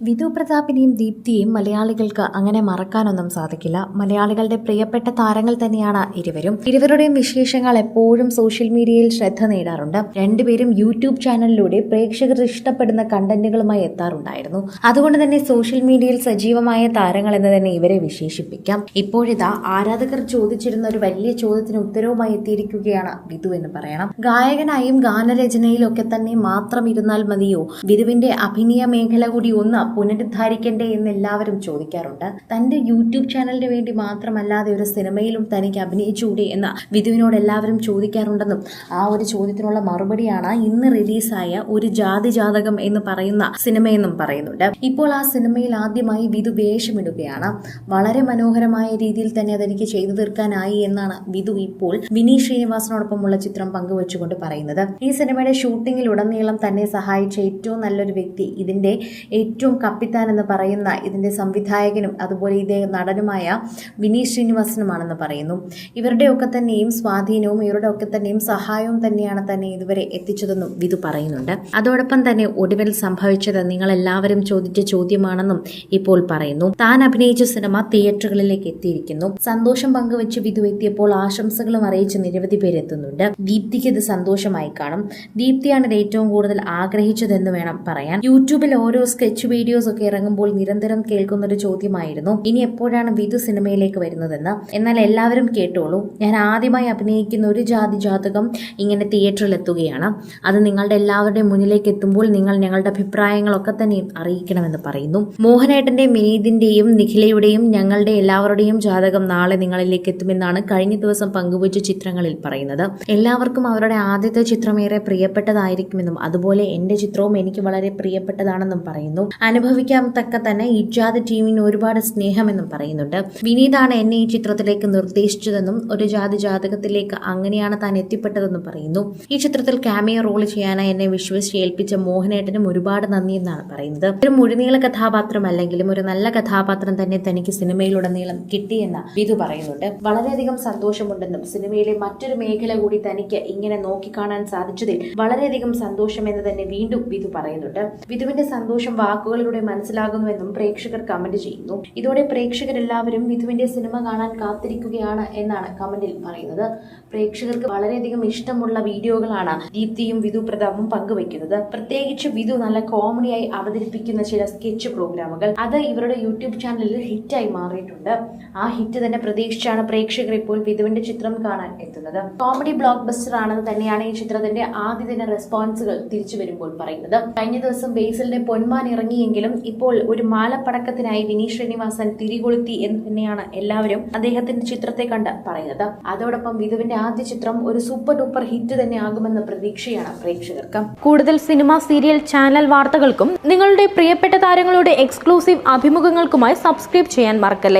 വിധു പ്രതാപിനെയും ദീപ്തിയെയും മലയാളികൾക്ക് അങ്ങനെ മറക്കാനൊന്നും സാധിക്കില്ല. മലയാളികളുടെ പ്രിയപ്പെട്ട താരങ്ങൾ തന്നെയാണ് ഇരുവരും. ഇരുവരുടെയും വിശേഷങ്ങൾ എപ്പോഴും സോഷ്യൽ മീഡിയയിൽ ശ്രദ്ധ നേടാറുണ്ട്. രണ്ടുപേരും യൂട്യൂബ് ചാനലിലൂടെ പ്രേക്ഷകർ ഇഷ്ടപ്പെടുന്ന കണ്ടന്റുകളുമായി എത്താറുണ്ടായിരുന്നു. അതുകൊണ്ട് തന്നെ സോഷ്യൽ മീഡിയയിൽ സജീവമായ താരങ്ങൾ എന്ന് തന്നെ ഇവരെ വിശേഷിപ്പിക്കാം. ഇപ്പോഴിതാ ആരാധകർ ചോദിച്ചിരുന്ന ഒരു വലിയ ചോദ്യത്തിന് ഉത്തരവുമായി എത്തിയിരിക്കുകയാണ് വിധു എന്ന് പറയണം. ഗായകനായും ഗാനരചനയിലൊക്കെ തന്നെ മാത്രം ഇരുന്നാൽ മതിയോ? വിധുവിന്റെ അഭിനയ മേഖല കൂടി ഒന്ന് പുനരുദ്ധാരിക്കണ്ടേ എന്ന് എല്ലാവരും ചോദിക്കാറുണ്ട്. തന്റെ യൂട്യൂബ് ചാനലിന് വേണ്ടി മാത്രമല്ലാതെ ഒരു സിനിമയിലും തനിക്ക് അഭിനയിച്ചുകൂടെ എന്ന വിധുവിനോട് എല്ലാവരും ചോദിക്കാറുണ്ടെന്നും ആ ഒരു ചോദ്യത്തിനുള്ള മറുപടിയാണ് ഇന്ന് റിലീസായ ഒരു ജാതി ജാതകം എന്ന് പറയുന്ന സിനിമയെന്നും പറയുന്നുണ്ട്. ഇപ്പോൾ ആ സിനിമയിൽ ആദ്യമായി വിധു വേഷമിടുകയാണ്. വളരെ മനോഹരമായ രീതിയിൽ തന്നെ അതെനിക്ക് ചെയ്തു തീർക്കാനായി എന്നാണ് വിധു ഇപ്പോൾ വിനീത് ശ്രീനിവാസനോടൊപ്പമുള്ള ചിത്രം പങ്കുവച്ചുകൊണ്ട് പറയുന്നത്. ഈ സിനിമയുടെ ഷൂട്ടിങ്ങിലുടനീളം തന്നെ സഹായിച്ച ഏറ്റവും നല്ലൊരു വ്യക്തി ഇതിന്റെ ഏറ്റവും കപ്പിത്താൻ എന്ന് പറയുന്ന ഇതിന്റെ സംവിധായകനും അതുപോലെ ഇതേ നടനുമായ വിനീത് ശ്രീനിവാസനുമാണെന്ന് പറയുന്നു. ഇവരുടെയൊക്കെ തന്നെയും സ്വാധീനവും ഇവരുടെയൊക്കെ തന്നെയും സഹായവും തന്നെയാണ് തന്നെ ഇതുവരെ എത്തിച്ചതെന്നും വിധു പറയുന്നുണ്ട്. അതോടൊപ്പം തന്നെ ഒടുവിൽ സംഭവിച്ചത് നിങ്ങൾ എല്ലാവരും ചോദിച്ച ചോദ്യമാണെന്നും ഇപ്പോൾ പറയുന്നു. താൻ അഭിനയിച്ച സിനിമ തിയേറ്ററുകളിലേക്ക് എത്തിയിരിക്കുന്നു. സന്തോഷം പങ്കുവെച്ച് വിധു എത്തിയപ്പോൾ ആശംസകളും അറിയിച്ച് നിരവധി പേരെത്തുന്നുണ്ട് ദീപ്തിക്ക് ഇത് സന്തോഷമായി കാണും. ദീപ്തിയാണ് ഇത് ഏറ്റവും കൂടുതൽ ആഗ്രഹിച്ചതെന്ന് വേണം പറയാൻ. യൂട്യൂബിൽ ഓരോ സ്കെച്ച് വീഡിയോസ് ഒക്കെ ഇറങ്ങുമ്പോൾ നിരന്തരം കേൾക്കുന്ന ഒരു ചോദ്യമായിരുന്നു. ഇനി എപ്പോഴാണ് വിധു സിനിമയിലേക്ക് വരുന്നതെന്ന്? എന്നാൽ എല്ലാവരും കേട്ടോളൂ. ഞാൻ ആദ്യമായി അഭിനയിക്കുന്ന ഒരു ജാതി ജാതകം ഇങ്ങനെ തിയേറ്ററിൽ എത്തുകയാണ്. അത് നിങ്ങളുടെ എല്ലാവരുടെയും മുന്നിലേക്ക് എത്തുമ്പോൾ നിങ്ങൾ ഞങ്ങളുടെ അഭിപ്രായങ്ങളൊക്കെ തന്നെ അറിയിക്കണമെന്ന് പറയുന്നു. മോഹനേട്ടന്റെയും വിനീതിന്റെയും നിഖിലയുടെയും ഞങ്ങളുടെ എല്ലാവരുടെയും ജാതകം നാളെ നിങ്ങളിലേക്ക് എത്തുമെന്നാണ് കഴിഞ്ഞ ദിവസം പങ്കുവച്ച ചിത്രങ്ങളിൽ പറയുന്നത്. എല്ലാവർക്കും അവരുടെ ആദ്യത്തെ ചിത്രം ഏറെ പ്രിയപ്പെട്ടതായിരിക്കുമെന്നും അതുപോലെ എന്റെ ചിത്രവും എനിക്ക് വളരെ പ്രിയപ്പെട്ടതാണെന്നും പറയുന്നു. അനുഭവിക്കാൻ തക്ക തന്നെ ഇജാദ് ടീമിന് ഒരുപാട് സ്നേഹമെന്നും പറയുന്നുണ്ട്. വിനീതാണ് എന്നെ ഈ ചിത്രത്തിലേക്ക് നിർദ്ദേശിച്ചതെന്നും ഒരു ജാതി ജാതകത്തിലേക്ക് അങ്ങനെയാണ് താൻ എത്തിപ്പെട്ടതെന്നും പറയുന്നു. ഈ ചിത്രത്തിൽ ക്യാമിയോ റോൾ ചെയ്യാനായി എന്നെ വിശ്വസിച്ച് ഏൽപ്പിച്ച മോഹനേട്ടനും ഒരുപാട് നന്ദി എന്നാണ് പറയുന്നത്. ഒരു മുഴുനീള കഥാപാത്രമല്ലെങ്കിലും ഒരു നല്ല കഥാപാത്രം തന്നെ തനിക്ക് സിനിമയിലുടനീളം കിട്ടിയെന്ന് വിധു പറയുന്നുണ്ട്. വളരെയധികം സന്തോഷമുണ്ടെന്നും സിനിമയിലെ മറ്റൊരു മേഖല കൂടി തനിക്ക് ഇങ്ങനെ നോക്കിക്കാണാൻ സാധിച്ചതിൽ വളരെയധികം സന്തോഷം എന്ന് തന്നെ വീണ്ടും വിധു പറയുന്നുണ്ട്. വിധുവിന്റെ സന്തോഷം വാക്കുകളിലൂടെ മനസ്സിലാകുന്നുവെന്നും പ്രേക്ഷകർ കമന്റ് ചെയ്യുന്നു. ഇതോടെ പ്രേക്ഷകരെല്ലാവരും വിധുവിന്റെ സിനിമ കാണാൻ കാത്തിരിക്കുകയാണ് എന്നാണ് കമന്റിൽ പറയുന്നത്. പ്രേക്ഷകർക്ക് വളരെയധികം ഇഷ്ടമുള്ള വീഡിയോകളാണ് ദീപ്തിയും വിധു പ്രതാപും പങ്കുവയ്ക്കുന്നത്. പ്രത്യേകിച്ച് വിധു നല്ല കോമഡിയായി അവതരിപ്പിക്കുന്ന ചില സ്കെച്ച് പ്രോഗ്രാമുകൾ അത് ഇവരുടെ യൂട്യൂബ് ചാനലിൽ ഹിറ്റായി മാറിയിട്ടുണ്ട്. ആ ഹിറ്റ് തന്നെ പ്രതീക്ഷിച്ചാണ് പ്രേക്ഷകർ ഇപ്പോൾ വിധുവിന്റെ ചിത്രം കാണാൻ എത്തുന്നത്. കോമഡി ബ്ലോക്ക് ബസ്റ്റർ ആണെന്ന് തന്നെയാണ് ഈ ചിത്രത്തിന്റെ ആദ്യ ദിന റെസ്പോൺസുകൾ തിരിച്ചു വരുമ്പോൾ പറയുന്നത്. കഴിഞ്ഞ ദിവസം ബേസിലിന്റെ പൊന്മാൻ ഇറങ്ങിയെങ്കിലും ഇപ്പോൾ ഒരു മാലപ്പടക്കത്തിനായി വിനീഷ് ശ്രീനിവാസൻ തിരികൊളുത്തി എന്ന് തന്നെയാണ് എല്ലാവരും അദ്ദേഹത്തിന്റെ ചിത്രത്തെ കണ്ട് പറയുന്നത്. അതോടൊപ്പം വിധുവിന്റെ ആദ്യ ചിത്രം ഒരു സൂപ്പർ ഡൂപ്പർ ഹിറ്റ് തന്നെ ആകുമെന്ന പ്രതീക്ഷയാണ് പ്രേക്ഷകർക്ക്. കൂടുതൽ സിനിമ സീരിയൽ ചാനൽ വാർത്തകൾക്കും നിങ്ങളുടെ പ്രിയപ്പെട്ട താരങ്ങളുടെ എക്സ്ക്ലൂസീവ് അഭിമുഖങ്ങൾക്കുമായി സബ്സ്ക്രൈബ് ചെയ്യാൻ മറക്കല്ലേ?